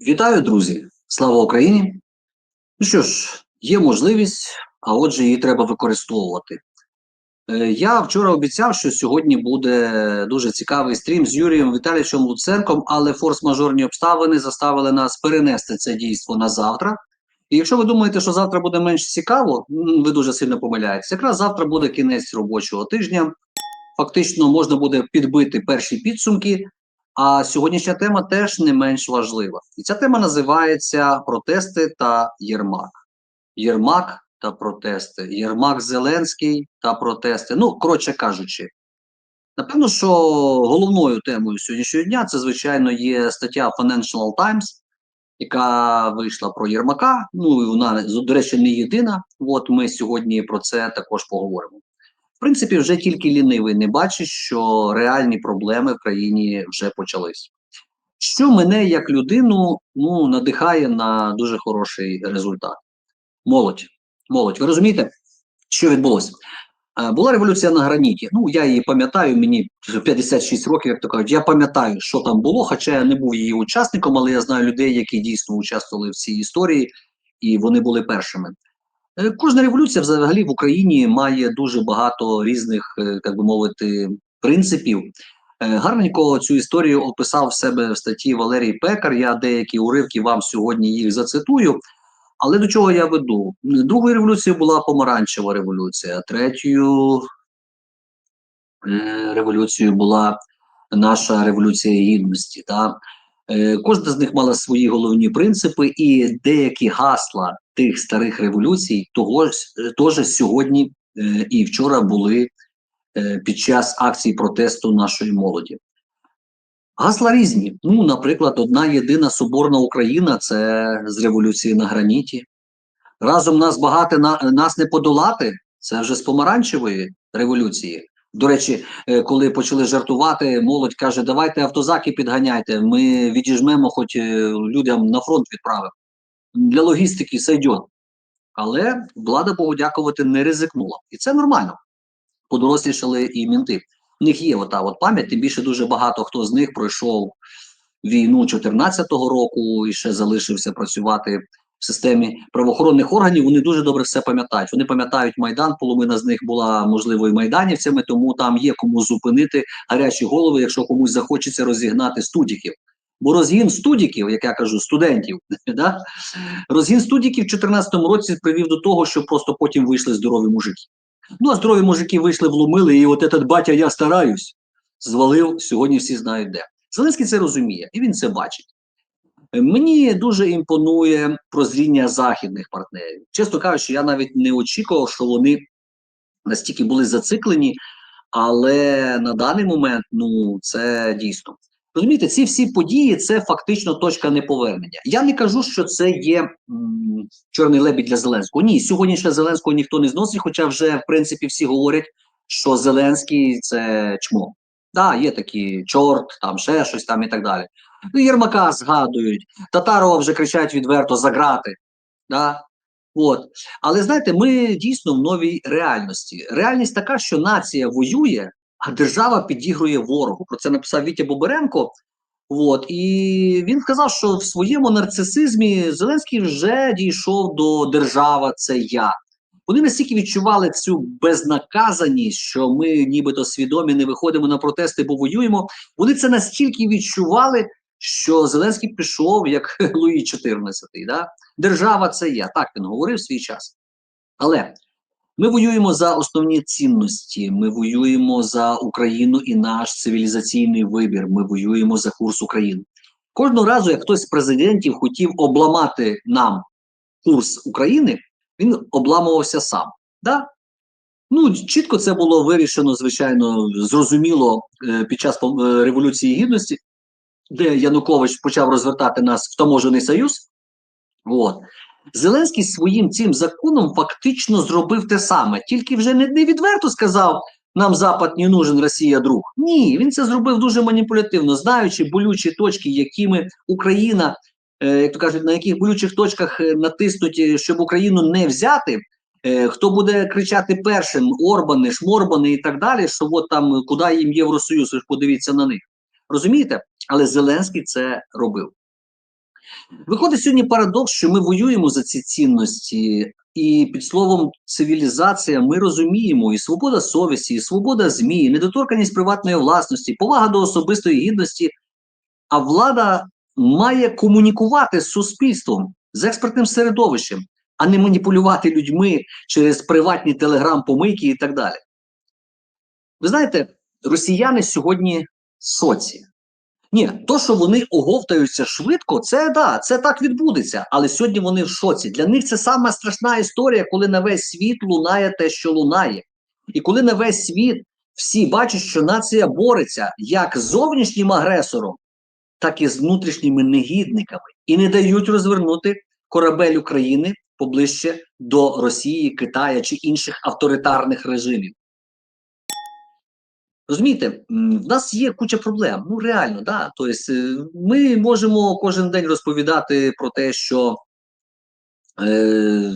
Вітаю, друзі! Слава Україні! Ну що ж, є можливість, а отже, її треба використовувати. Е, Я вчора обіцяв, що сьогодні буде дуже цікавий стрім з Юрієм Віталійовичем Луценком, але форс-мажорні обставини заставили нас перенести це дійство на завтра. І якщо ви думаєте, що завтра буде менш цікаво, ви дуже сильно помиляєтесь. Якраз завтра буде кінець робочого тижня. Фактично можна буде підбити перші підсумки. А сьогоднішня тема теж не менш важлива. І ця тема називається Протести та Єрмак. Єрмак та протести. Єрмак Зеленський та протести. Ну, коротше кажучи, напевно, що головною темою сьогоднішнього дня це, звичайно, є стаття Financial Times, яка вийшла про Єрмака. Ну і вона, до речі, не єдина. От ми сьогодні про це також поговоримо. В принципі, вже тільки лінивий не бачить, що реальні проблеми в країні вже почались. Що мене як людину ну, надихає на дуже хороший результат. Молодь. Молодь. Ви розумієте, що відбулося? Е, Була революція на граніті. Ну, я її пам'ятаю, мені 56 років, як то кажуть, я пам'ятаю, що там було, хоча я не був її учасником, але я знаю людей, які дійсно участвували в цій історії, і вони були першими. Е, Кожна революція взагалі в Україні має дуже багато різних, е, так би мовити, принципів. Е, Гарненько цю історію описав в себе в статті Валерій Пекар. Я деякі уривки вам сьогодні їх зацитую. Але до чого я веду? Другою революцією була помаранчева революція, третьою е, революцією була наша революція гідності. Е, Кожна з них мала свої головні принципи, і деякі гасла тих старих революцій того ж- е, теж сьогодні е, і вчора були е, під час акцій протесту нашої молоді. Гасла різні. Ну, наприклад, одна єдина соборна Україна це з революції на граніті. Разом нас багато на, нас не подолати. Це вже з помаранчевої революції. До речі, е, коли почали жартувати, молодь каже: давайте автозаки підганяйте. Ми відіжмемо, хоч е, людям на фронт відправимо. Для логістики все. Але влада, Богу дякувати, не ризикнула. І це нормально. Подорослішали і мінти. У них є ота от пам'ять, тим більше дуже багато хто з них пройшов війну 14-го року і ще залишився працювати в системі правоохоронних органів. Вони дуже добре все пам'ятають. Вони пам'ятають Майдан, половина з них була, можливо, і майданівцями, тому там є кому зупинити гарячі голови, якщо комусь захочеться розігнати студіків. Бо розгін студіків, як я кажу, студентів, да? розгін студіків в 2014 році привів до того, що просто потім вийшли здорові мужики. Ну, а здорові мужики вийшли, вломили, і от этот батя, я стараюсь, звалив, сьогодні всі знають де. Зеленський це розуміє, і він це бачить. Мені дуже імпонує прозріння західних партнерів. Чесно кажучи, я навіть не очікував, що вони настільки були зациклені, але на даний момент ну це дійсно. Розумієте, ці всі події це фактично точка неповернення. Я не кажу, що це є м, чорний лебідь для Зеленського. Ні, сьогодні ще Зеленського ніхто не зносить, хоча вже в принципі всі говорять, що Зеленський це чмо. Да, є такі чорт, там ще щось там і так далі. Ну, Єрмака згадують, Татарова вже кричать відверто заграти. Да? От. Але знаєте, ми дійсно в новій реальності. Реальність така, що нація воює, а держава підігрує ворогу. Про це написав Вітя Боберенко. От. І він сказав, що в своєму нарцисизмі Зеленський вже дійшов до держава це я. Вони настільки відчували цю безнаказаність, що ми нібито свідомі не виходимо на протести, бо воюємо. Вони це настільки відчували, що Зеленський пішов як Луї XIV. Да? Держава це я. Так він говорив свій час. Але ми воюємо за основні цінності. Ми воюємо за Україну і наш цивілізаційний вибір. Ми воюємо за курс України. Кожного разу, як хтось з президентів хотів обламати нам курс України, він обламувався сам. Да? Ну, чітко це було вирішено, звичайно, зрозуміло е, під час е, Революції Гідності, де Янукович почав розвертати нас в таможений союз. От. Зеленський своїм цим законом фактично зробив те саме, тільки вже не, відверто сказав, нам Запад не нужен, Росія друг. Ні, він це зробив дуже маніпулятивно, знаючи болючі точки, якими Україна, е, як то кажуть, на яких болючих точках е, натиснуть, е, щоб Україну не взяти. Е, хто буде кричати першим Орбани, Шморбани і так далі, що от там куди їм Євросоюз, ви ж подивіться на них. Розумієте? Але Зеленський це робив. Виходить сьогодні парадокс, що ми воюємо за ці цінності, і під словом цивілізація ми розуміємо і свобода совісті, і свобода ЗМІ, і недоторканість приватної власності, повага до особистої гідності. А влада має комунікувати з суспільством, з експертним середовищем, а не маніпулювати людьми через приватні телеграм-помийки і так далі. Ви знаєте, росіяни сьогодні соці. Ні, то, що вони оговтаються швидко, це да, це так відбудеться. Але сьогодні вони в шоці. Для них це сама страшна історія, коли на весь світ лунає те, що лунає. І коли на весь світ всі бачать, що нація бореться як з зовнішнім агресором, так і з внутрішніми негідниками, і не дають розвернути корабель України поближче до Росії, Китая чи інших авторитарних режимів. Розумієте, в нас є куча проблем. Ну реально, да. Тобто, е, ми можемо кожен день розповідати про те, що, е,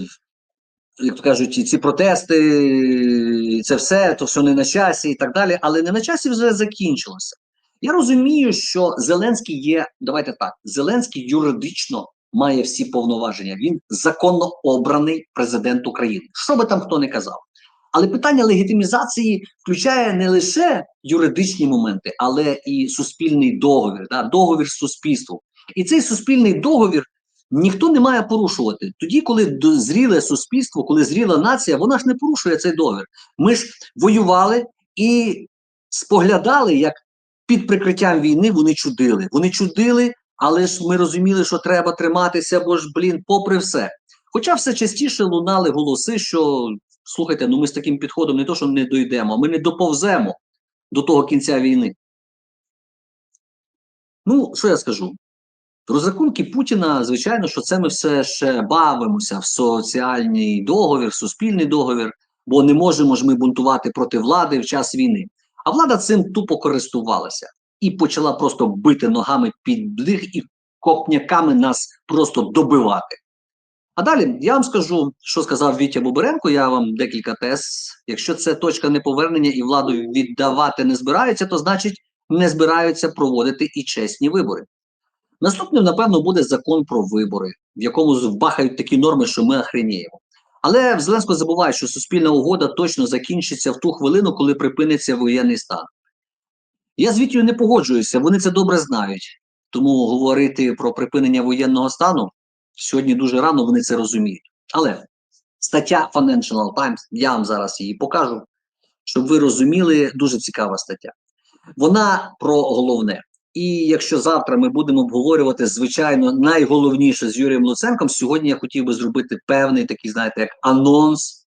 як то кажуть, ці протести, це все, то все не на часі і так далі, але не на часі вже закінчилося. Я розумію, що Зеленський є, давайте так, Зеленський юридично має всі повноваження. Він законно обраний президент України. Що би там хто не казав. Але питання легітимізації включає не лише юридичні моменти, але і суспільний договір, да, договір з суспільством. І цей суспільний договір ніхто не має порушувати. Тоді, коли зріле суспільство, коли зріла нація, вона ж не порушує цей договір. Ми ж воювали і споглядали, як під прикриттям війни вони чудили. Вони чудили, але ж ми розуміли, що треба триматися, бо ж, блін, попри все. Хоча все частіше лунали голоси, що слухайте, ну ми з таким підходом не то, що не дойдемо, ми не доповземо до того кінця війни. Ну, що я скажу? Розрахунки Путіна, звичайно, що це ми все ще бавимося в соціальний договір, суспільний договір, бо не можемо ж ми бунтувати проти влади в час війни. А влада цим тупо користувалася і почала просто бити ногами під них і копняками нас просто добивати. А далі я вам скажу, що сказав Вітя Буберенко. Я вам декілька тез. Якщо це точка неповернення і владу віддавати не збираються, то значить не збираються проводити і чесні вибори. Наступним, напевно, буде закон про вибори, в якому вбахають такі норми, що ми охреніємо. Але Зеленського забуває, що суспільна угода точно закінчиться в ту хвилину, коли припиниться воєнний стан. Я з Вітєю не погоджуюся, вони це добре знають. Тому говорити про припинення воєнного стану сьогодні дуже рано вони це розуміють. Але стаття Financial Times, я вам зараз її покажу, щоб ви розуміли, дуже цікава стаття. Вона про головне. І якщо завтра ми будемо обговорювати, звичайно, найголовніше з Юрієм Луценком, сьогодні я хотів би зробити певний такий, знаєте, як анонс,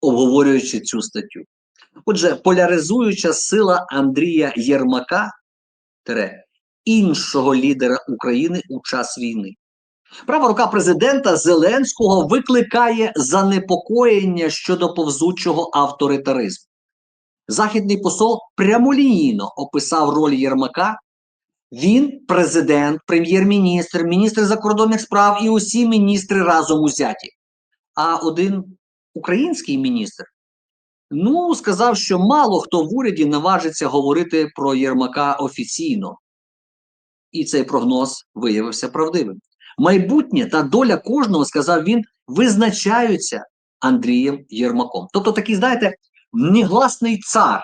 обговорюючи цю статтю. Отже, поляризуюча сила Андрія Єрмака іншого лідера України у час війни. Права рука президента Зеленського викликає занепокоєння щодо повзучого авторитаризму. Західний посол прямолінійно описав роль Єрмака. Він президент, прем'єр-міністр, міністр закордонних справ і усі міністри разом узяті. А один український міністр ну сказав, що мало хто в уряді наважиться говорити про Єрмака офіційно. І цей прогноз виявився правдивим. Майбутнє та доля кожного, сказав він, визначаються Андрієм Єрмаком. Тобто, такий, знаєте, негласний цар.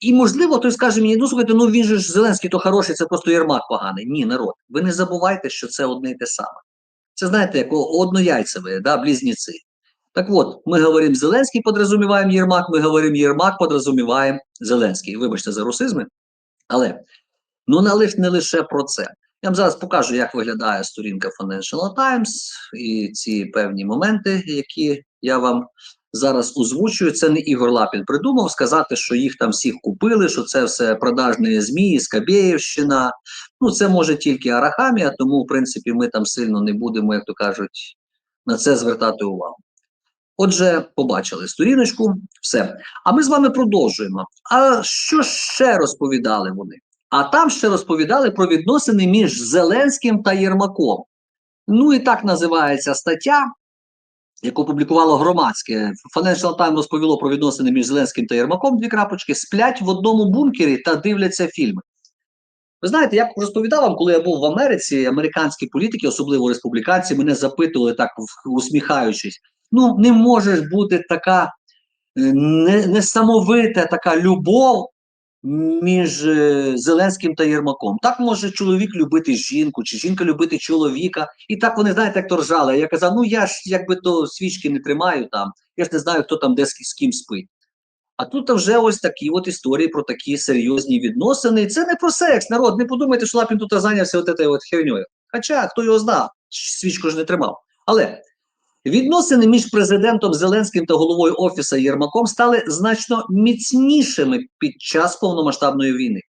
І, можливо, той скаже мені: ну слухайте, ну він же ж Зеленський то хороший, це просто Єрмак поганий. Ні, народ. Ви не забувайте, що це одне і те саме. Це знаєте, як однояйцеві, да, близнеці. Так от, ми говоримо Зеленський, подразуміваємо Єрмак, ми говоримо Єрмак, подразуміваємо Зеленський. Вибачте за русизми. Але ну не лише про це. Я вам зараз покажу, як виглядає сторінка Financial Times і ці певні моменти, які я вам зараз озвучую. Це не Ігор Лапін придумав сказати, що їх там всіх купили, що це все продажні ЗМІ, Скабєєвщина. Ну, це може тільки Арахамія, тому, в принципі, ми там сильно не будемо, як то кажуть, на це звертати увагу. Отже, побачили сторіночку, все. А ми з вами продовжуємо. А що ще розповідали вони? А там ще розповідали про відносини між Зеленським та Єрмаком. Ну і так називається стаття, яку публікувало громадське. Financial Times розповіло про відносини між Зеленським та Єрмаком. Дві крапочки сплять в одному бункері та дивляться фільми. Ви знаєте, я розповідав вам, коли я був в Америці, американські політики, особливо республіканці, мене запитували так, усміхаючись: ну не може бути така е, несамовита така любов між е, Зеленським та Єрмаком. Так може чоловік любити жінку, чи жінка любити чоловіка. І так вони, знаєте, як то ржали. Я казав, ну я ж якби то свічки не тримаю там, я ж не знаю, хто там де з, ким спить. А тут вже ось такі от історії про такі серйозні відносини. Це не про секс, народ. Не подумайте, що Лапін тут зайнявся от от херньою. Хоча хто його знав, свічку ж не тримав. Але відносини між президентом Зеленським та головою офіса Єрмаком стали значно міцнішими під час повномасштабної війни.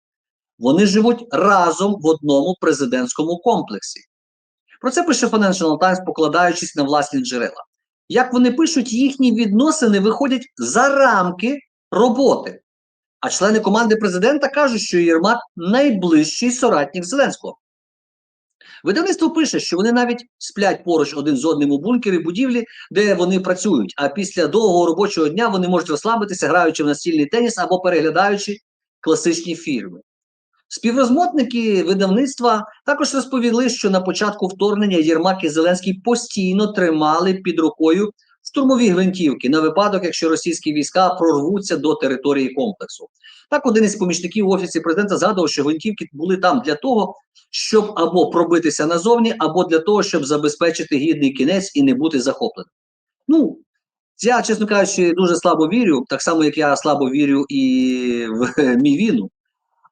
Вони живуть разом в одному президентському комплексі. Про це пише Financial Times, покладаючись на власні джерела. Як вони пишуть, їхні відносини виходять за рамки роботи. А члени команди президента кажуть, що Єрмак найближчий соратник Зеленського. Видавництво пише, що вони навіть сплять поруч один з одним у бункері будівлі, де вони працюють. А після довгого робочого дня вони можуть розслабитися, граючи в настільний теніс або переглядаючи класичні фільми. Співрозмотники видавництва також розповіли, що на початку вторгнення Єрмак і Зеленський постійно тримали під рукою штурмові гвинтівки на випадок, якщо російські війська прорвуться до території комплексу. Так, один із помічників офісі президента згадував, що гвинтівки були там для того, щоб або пробитися назовні, або для того, щоб забезпечити гідний кінець і не бути захопленим. Ну, я, чесно кажучи, дуже слабо вірю, так само, як я слабо вірю і в Мівіну.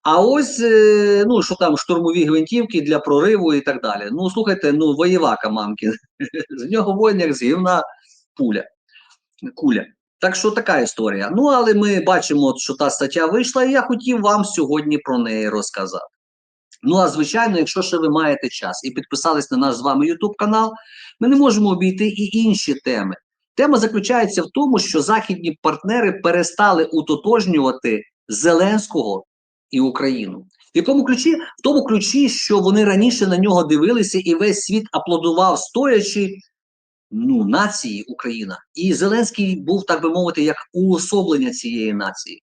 А ось, е, ну, що там, штурмові гвинтівки для прориву і так далі. Ну, слухайте, ну, воєвака мамки. З нього воїн, як з гівна пуля. Куля. Так що така історія. Ну, але ми бачимо, що та стаття вийшла, і я хотів вам сьогодні про неї розказати. Ну, а звичайно, якщо ще ви маєте час і підписались на наш з вами YouTube канал, ми не можемо обійти і інші теми. Тема заключається в тому, що західні партнери перестали утотожнювати Зеленського і Україну. В якому ключі? В тому ключі, що вони раніше на нього дивилися, і весь світ аплодував, стоячи ну, нації Україна. І Зеленський був, так би мовити, як уособлення цієї нації.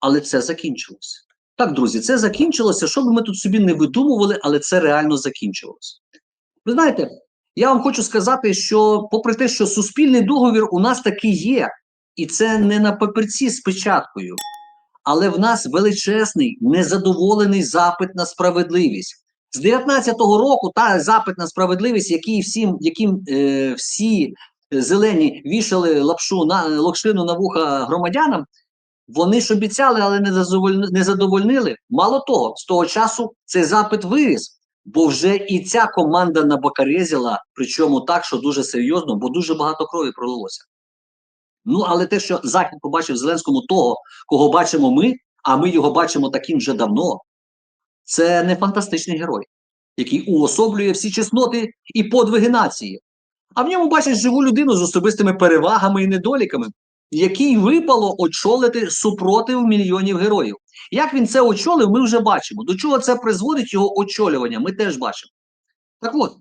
Але це закінчилося. Так, друзі, це закінчилося. Що би ми тут собі не видумували, але це реально закінчилося. Ви знаєте, я вам хочу сказати, що, попри те, що суспільний договір у нас таки є, і це не на папірці з печаткою, але в нас величезний незадоволений запит на справедливість. З 19-го року та запит на справедливість, який всім, яким е, всі зелені вішали лапшу на локшину на вуха громадянам, вони ж обіцяли, але не задовольнили. Мало того, з того часу цей запит виріс, бо вже і ця команда набакарезіла, причому так, що дуже серйозно, бо дуже багато крові пролилося. Ну, але те, що Захід побачив Зеленському того, кого бачимо ми, а ми його бачимо таким вже давно, це не фантастичний герой, який уособлює всі чесноти і подвиги нації. А в ньому бачать живу людину з особистими перевагами і недоліками, якій випало очолити супротив мільйонів героїв. Як він це очолив, ми вже бачимо. До чого це призводить його очолювання, ми теж бачимо. Так от,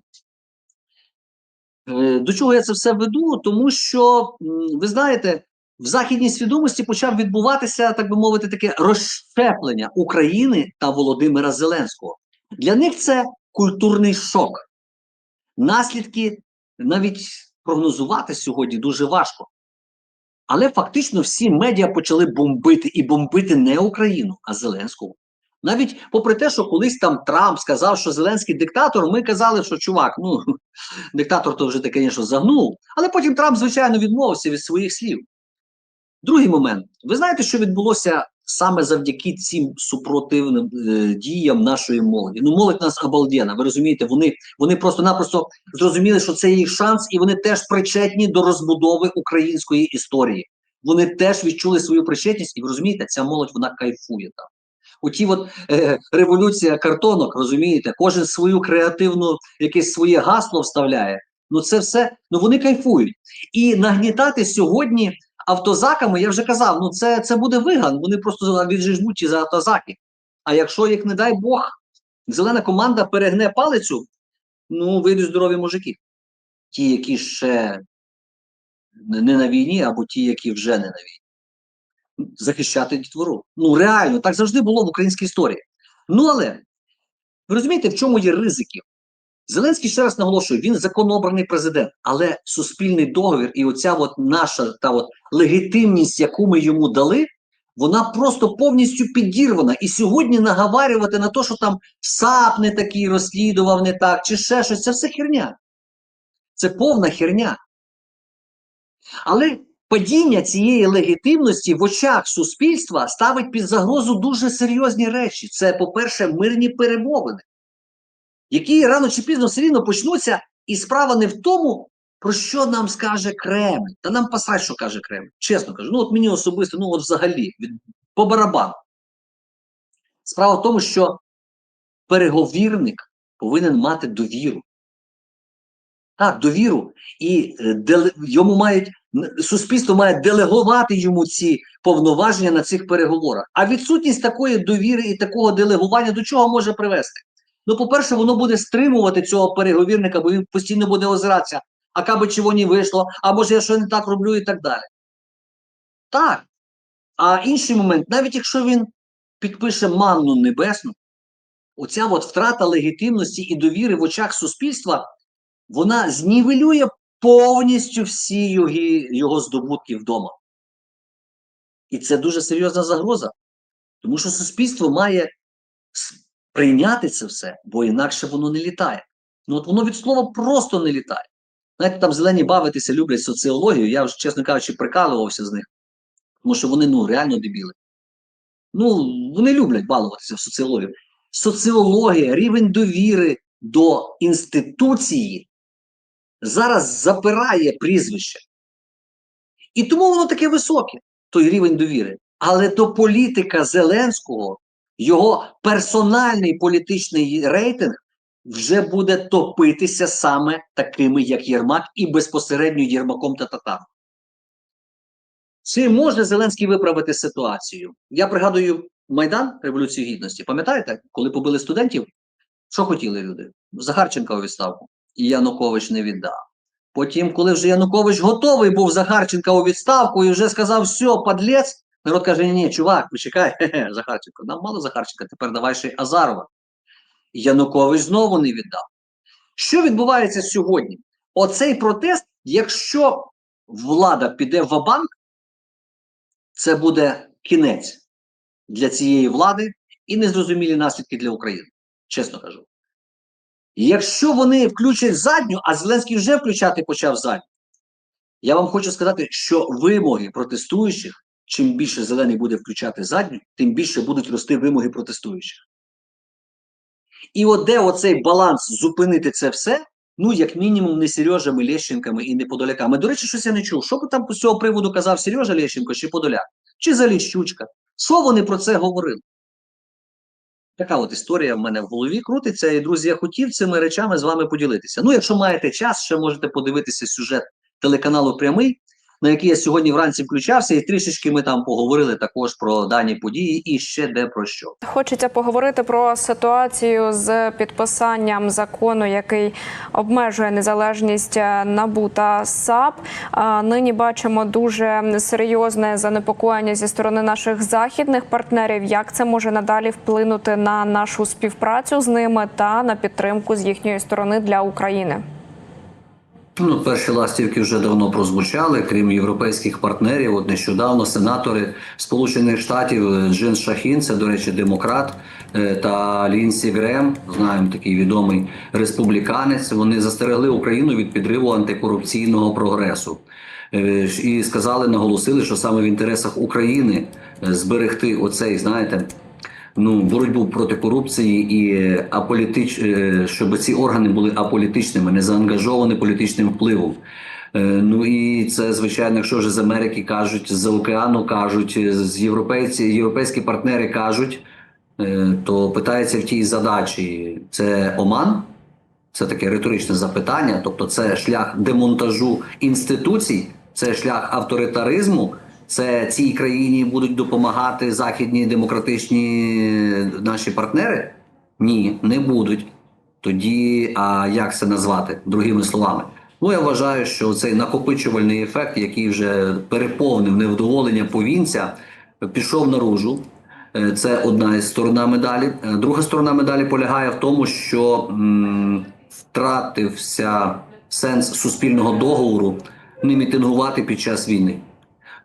е, до чого я це все веду? Тому що, ви знаєте, в західній свідомості почав відбуватися, так би мовити, таке розщеплення України та Володимира Зеленського. Для них це культурний шок. Наслідки навіть прогнозувати сьогодні дуже важко. Але фактично всі медіа почали бомбити і бомбити не Україну, а Зеленського. Навіть попри те, що колись там Трамп сказав, що Зеленський диктатор, ми казали, що чувак, ну диктатор то вже ти, звісно, загнув. Але потім Трамп, звичайно, відмовився від своїх слів. Другий момент. Ви знаєте, що відбулося саме завдяки цим супротивним е, діям нашої молоді? Ну, молодь нас обалдена, ви розумієте, вони, вони просто-напросто зрозуміли, що це їх шанс, і вони теж причетні до розбудови української історії. Вони теж відчули свою причетність, і ви розумієте, ця молодь вона кайфує там. Оті от е, революція картонок, розумієте, кожен свою креативну, якесь своє гасло вставляє. Ну це все, ну вони кайфують. І нагнітати сьогодні автозаками, я вже казав, ну це це буде виган, вони просто віджижмуть ці за автозаки. А якщо, як не дай Бог, зелена команда перегне палицю, ну вийдуть здорові мужики. Ті, які ще не на війні, або ті, які вже не на війні. Захищати дітвору. Ну реально, так завжди було в українській історії. Ну але Ви розумієте, в чому є ризики? Зеленський ще раз наголошую, він законообраний президент, але суспільний договір і оця от наша та от легітимність, яку ми йому дали, вона просто повністю підірвана. І сьогодні наговарювати на те, що там САП не такий розслідував не так, чи ще щось, це все херня. Це повна херня. Але падіння цієї легітимності в очах суспільства ставить під загрозу дуже серйозні речі. Це, по-перше, мирні перемовини, які рано чи пізно все рівно почнуться, і справа не в тому, про що нам скаже Кремль. Та нам пасать, що каже Кремль. Чесно кажу, ну от мені особисто, ну от взагалі, від, по барабану. Справа в тому, що переговірник повинен мати довіру. Так, довіру. І е, деле, йому мають суспільство має делегувати йому ці повноваження на цих переговорах. А відсутність такої довіри і такого делегування до чого може привести? Ну, по-перше, воно буде стримувати цього переговірника, бо він постійно буде озиратися, а каби чого не вийшло, а може я що не так роблю і так далі. Так. А інший момент, навіть якщо він підпише манну небесну, оця от втрата легітимності і довіри в очах суспільства, вона знівелює повністю всі його, здобутки вдома. І це дуже серйозна загроза, тому що суспільство має прийняти це все, бо інакше воно не літає. Ну от воно від слова просто не літає. Знаєте, там зелені бавитися люблять соціологію, я вже, чесно кажучи, прикалувався з них, тому що вони ну реально дебіли. Ну, вони люблять балуватися в соціологію. Соціологія, рівень довіри до інституції зараз запирає прізвище. І тому воно таке високе, той рівень довіри. Але до політика Зеленського, його персональний політичний рейтинг вже буде топитися саме такими, як Єрмак, і безпосередньо Єрмаком та Татаром. Чи може Зеленський виправити ситуацію? Я пригадую Майдан Революції Гідності. Пам'ятаєте, коли побили студентів? Що хотіли люди? Захарченка у відставку. І Янукович не віддав. Потім, коли вже Янукович готовий був Захарченка у відставку і вже сказав, все, падлець, народ каже: ні, ні, чувак, почекай, Захарченко, нам мало Захарченка, тепер давай ще й Азарова. Янукович знову не віддав. Що відбувається сьогодні? Оцей протест, якщо влада піде в банк це буде кінець для цієї влади і незрозумілі наслідки для України. Чесно кажу. Якщо вони включать задню, а Зеленський вже включати почав задню, я вам хочу сказати, що вимоги протестуючих, чим більше зелений буде включати задню, тим більше будуть рости вимоги протестуючих. І от де оцей баланс зупинити це все, ну, як мінімум, не Сережами, Лещенками і не Подоляками. До речі, щось я не чув. Що там з цього приводу казав Сережа Лещенко чи Подоляк? Чи Заліщучка? Що вони про це говорили? Така от історія в мене в голові крутиться, і друзі, я хотів цими речами з вами поділитися. Ну, якщо маєте час, ще можете подивитися сюжет телеканалу Прямий, на який я сьогодні вранці включався, і трішечки ми там поговорили також про дані події і ще де про що. Хочеться поговорити про ситуацію з підписанням закону, який обмежує незалежність е, НАБУ та САП. А, Нині бачимо дуже серйозне занепокоєння зі сторони наших західних партнерів. Як це може надалі вплинути на нашу співпрацю з ними та на підтримку з їхньої сторони для України? Ну, перші ластівки вже давно прозвучали, крім європейських партнерів. От нещодавно сенатори Сполучених Штатів е, Джин Шахін, це, до речі, демократ, е, та Лінсі Грем, знаємо такий відомий республіканець. Вони застерегли Україну від підриву антикорупційного прогресу. Е, І сказали, наголосили, що саме в інтересах України зберегти оцей, знаєте, ну, боротьбу проти корупції і е, аполітич, е, щоб ці органи були аполітичними, не заангажовані політичним впливом. Е, Ну і це звичайно, якщо вже з Америки кажуть, з океану кажуть, з європейці, європейські партнери кажуть, то питається в тій задачі: це Оман, це таке риторичне запитання, тобто це шлях демонтажу інституцій, це шлях авторитаризму. Це цій країні будуть допомагати західні демократичні наші партнери? Ні, не будуть. Тоді, а як це назвати другими словами? Ну, я вважаю, що цей накопичувальний ефект, який вже переповнив невдоволення повінця, пішов наружу. Е, Це одна із сторона медалі. Е, Друга сторона медалі полягає в тому, що м, втратився сенс суспільного договору не мітингувати під час війни.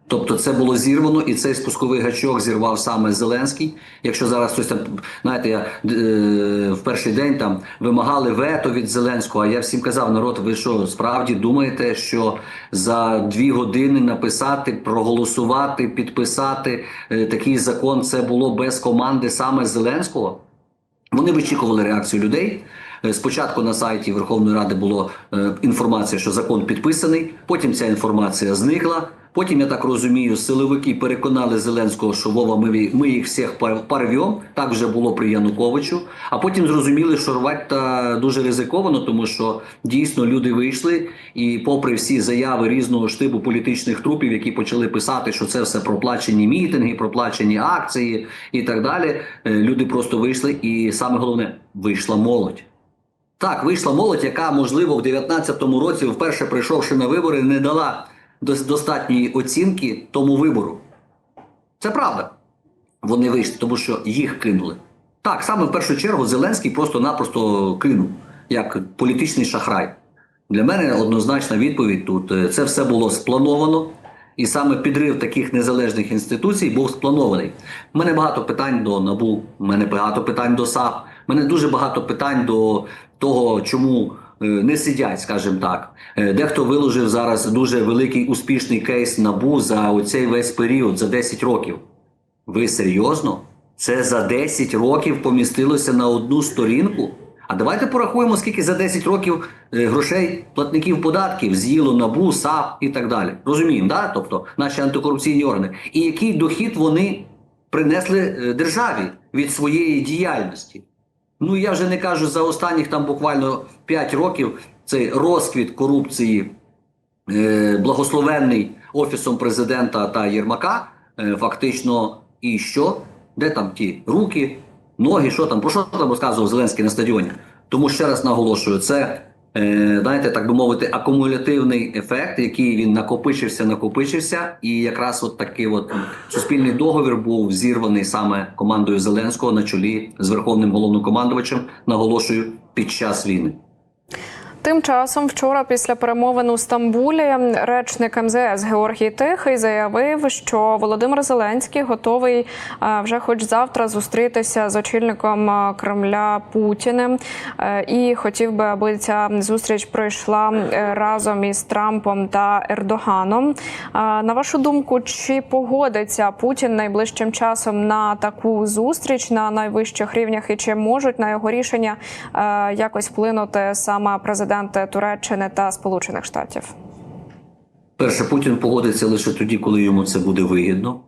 Тобто це було зірвано, і цей спусковий гачок зірвав саме Зеленський. Якщо зараз хтось там, знаєте, я е, в перший день там вимагали вето від Зеленського, а я всім казав, народ, ви що справді думаєте, що за дві години написати, проголосувати, підписати е, такий закон це було без команди саме Зеленського? Вони вичікували реакцію людей. Е, Спочатку на сайті Верховної Ради була інформація, що закон підписаний. Потім ця інформація зникла. Потім, я так розумію, силовики переконали Зеленського, що Вова, ми, ми їх всіх пор- порвем. Так вже було при Януковичу. А потім зрозуміли, що рвати дуже ризиковано, тому що дійсно люди вийшли, і попри всі заяви різного штибу політичних трупів, які почали писати, що це все проплачені мітинги, проплачені акції і так далі. е, Люди просто вийшли, і саме головне вийшла молодь. Так, вийшла молодь, яка, можливо, в 19-му році, вперше прийшовши на вибори, не дала достатньої оцінки тому вибору. Це правда. Вони вийшли, тому що їх кинули. Так, саме в першу чергу Зеленський просто-напросто кинув як політичний шахрай. Для мене однозначна відповідь тут: е, це все було сплановано, і саме підрив таких незалежних інституцій був спланований. У мене багато питань до НАБУ, у мене багато питань до САП, мене дуже багато питань до того, чому е, не сидять, скажімо так. Е, Дехто виложив зараз дуже великий успішний кейс НАБУ за оцей весь період, за 10 років. Ви серйозно? Це за 10 років помістилося на одну сторінку? А давайте порахуємо, скільки за 10 років е, грошей платників податків з'їло НАБУ, САП і так далі. Розуміємо, да? тобто наші антикорупційні органи. І який дохід вони принесли державі від своєї діяльності? Ну я вже не кажу за останніх там буквально 5 років цей розквіт корупції е, благословенний офісом президента та Єрмака, е, фактично, і що? Де там ті руки, ноги, що там? Про що там розказував Зеленський на стадіоні? Тому ще раз наголошую, це знаєте, так би мовити, акумулятивний ефект, який він накопичився, накопичився, і якраз от такий от суспільний договір був зірваний саме командою Зеленського на чолі з верховним головнокомандувачем, наголошую, під час війни. Тим часом, вчора, після перемовин у Стамбулі, речник МЗС Георгій Тихий заявив, що Володимир Зеленський готовий е, вже хоч завтра зустрітися з очільником е, Кремля Путіним е, і хотів би, аби ця зустріч пройшла разом із Трампом та Ердоганом. На вашу думку, чи погодиться Путін найближчим часом на таку зустріч на найвищих рівнях, і чи можуть на його рішення якось вплинути саме президенти Туреччини та Сполучених Штатів? Перше, Путін погодиться лише тоді, коли йому це буде вигідно.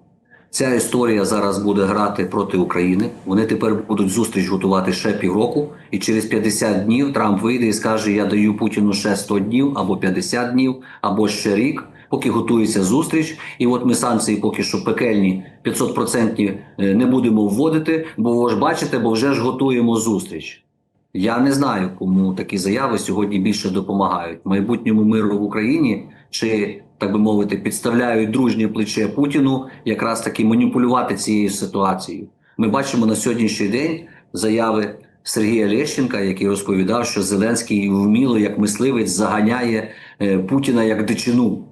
Ця історія зараз буде грати проти України. Вони тепер будуть зустріч готувати ще півроку, і через 50 днів Трамп вийде і скаже: Я даю Путіну ще 100 днів або 50 днів, або ще рік, поки готується зустріч. І от ми санкції поки що пекельні 500% не будемо вводити, бо ж бачите, бо вже ж готуємо зустріч. Я не знаю, кому такі заяви сьогодні більше допомагають майбутньому миру в Україні чи так би мовити, підставляють дружнє плече Путіну, якраз таки маніпулювати цією ситуацією. Ми бачимо на сьогоднішній день заяви Сергія Лещенка, який розповідав, що Зеленський вміло як мисливець заганяє е, Путіна як дичину.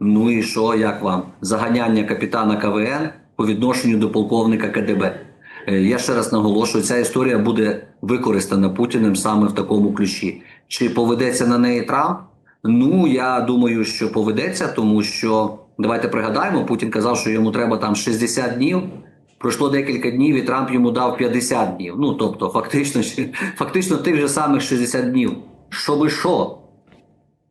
Ну і що, як вам? Заганяння капітана КВН по відношенню до полковника КДБ. Е, Я ще раз наголошую, ця історія буде використана Путіним саме в такому ключі. Чи поведеться на неї Трамп? Ну я думаю, що поведеться, тому що давайте пригадаємо, Путін казав, що йому треба там 60 днів. Пройшло декілька днів, і Трамп йому дав 50 днів. Ну тобто, фактично, фактично тих же самих 60 днів. Що би що?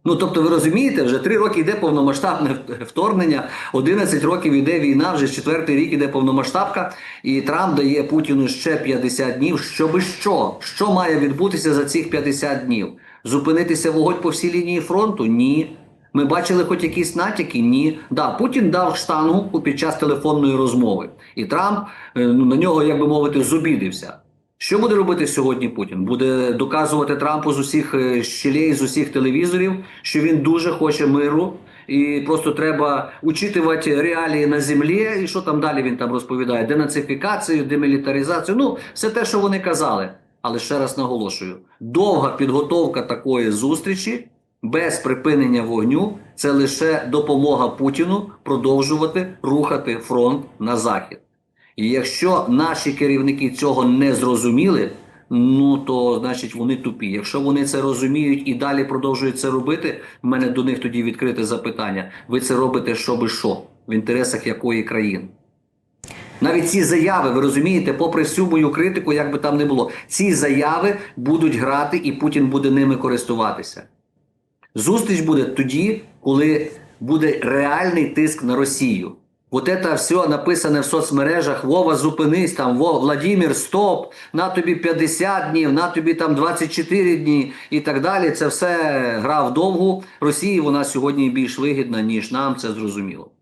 Ну тобто, ви розумієте, вже три роки йде повномасштабне вторгнення, 11 років йде війна, вже четвертий рік іде повномасштабка, і Трамп дає Путіну ще 50 днів. Щоби що? Що має відбутися за цих 50 днів? Зупинитися вогонь по всій лінії фронту? Ні. Ми бачили хоч якісь натяки? Ні. Да, Путін дав штангу під час телефонної розмови, і Трамп е, ну, на нього, як би мовити, зубідився. Що буде робити сьогодні Путін? Буде доказувати Трампу з усіх е, щелей, з усіх телевізорів, що він дуже хоче миру, і просто треба учитувати реалії на землі, і що там далі він там розповідає: денацифікацію, демілітаризацію. Ну, все те, що вони казали. Але ще раз наголошую: довга підготовка такої зустрічі без припинення вогню це лише допомога Путіну продовжувати рухати фронт на захід. І якщо наші керівники цього не зрозуміли, ну то значить вони тупі. Якщо вони це розуміють і далі продовжують це робити, в мене до них тоді відкрите запитання: ви це робите щоби що? В інтересах якої країни? Навіть ці заяви, ви розумієте, попри всю мою критику, як би там не було, ці заяви будуть грати, і Путін буде ними користуватися. Зустріч буде тоді, коли буде реальний тиск на Росію. Вот это все написане в соцмережах. Вова, зупинись там, Вова, Владимир, стоп, на тобі 50 днів, на тобі там 24 дні і так далі. Це все гра довгу Росії вона сьогодні більш вигідна, ніж нам, це зрозуміло.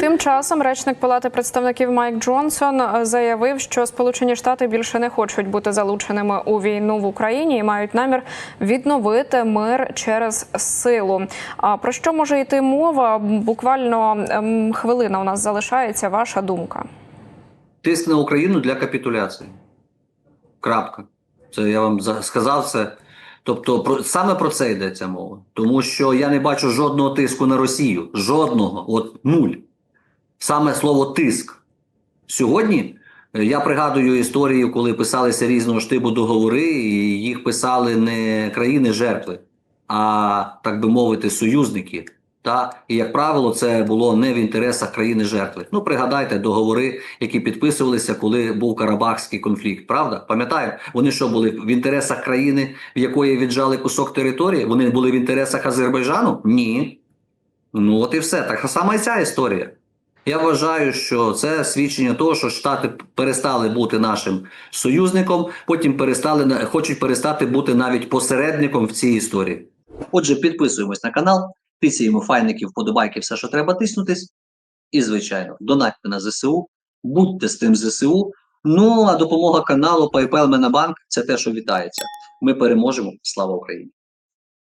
Тим часом речник Палати представників Майк Джонсон е, заявив, що Сполучені Штати більше не хочуть бути залученими у війну в Україні і мають намір відновити мир через силу. А про що може йти мова? Буквально ем, хвилина у нас залишається. Ваша думка. Тиск на Україну для капітуляції. Крапка. Це я вам за- сказав це. Тобто, про саме про це йдеться мова. Тому що я не бачу жодного тиску на Росію. Жодного, от нуль. Саме слово тиск. Сьогодні е, я пригадую історію, коли писалися різного штибу договори, і їх писали не країни-жертви, а так би мовити, союзники. Та і як правило, це було не в інтересах країни жертви. Ну пригадайте договори, які підписувалися, коли був Карабахський конфлікт. Правда, пам'ятаю, вони що були в інтересах країни, в якої віджали кусок території? Вони були в інтересах Азербайджану? Ні. Ну от і все. Так сама і ця історія. Я вважаю, що це свідчення того, що Штати перестали бути нашим союзником, потім перестали хочуть перестати бути навіть посередником в цій історії. Отже, підписуємось на канал, тисяємо файники, вподобайки, все, що треба тиснутись. І, звичайно, донатьте на ЗСУ, будьте з тим ЗСУ. Ну а допомога каналу PayPal Менабанк це те, що вітається. Ми переможемо. Слава Україні!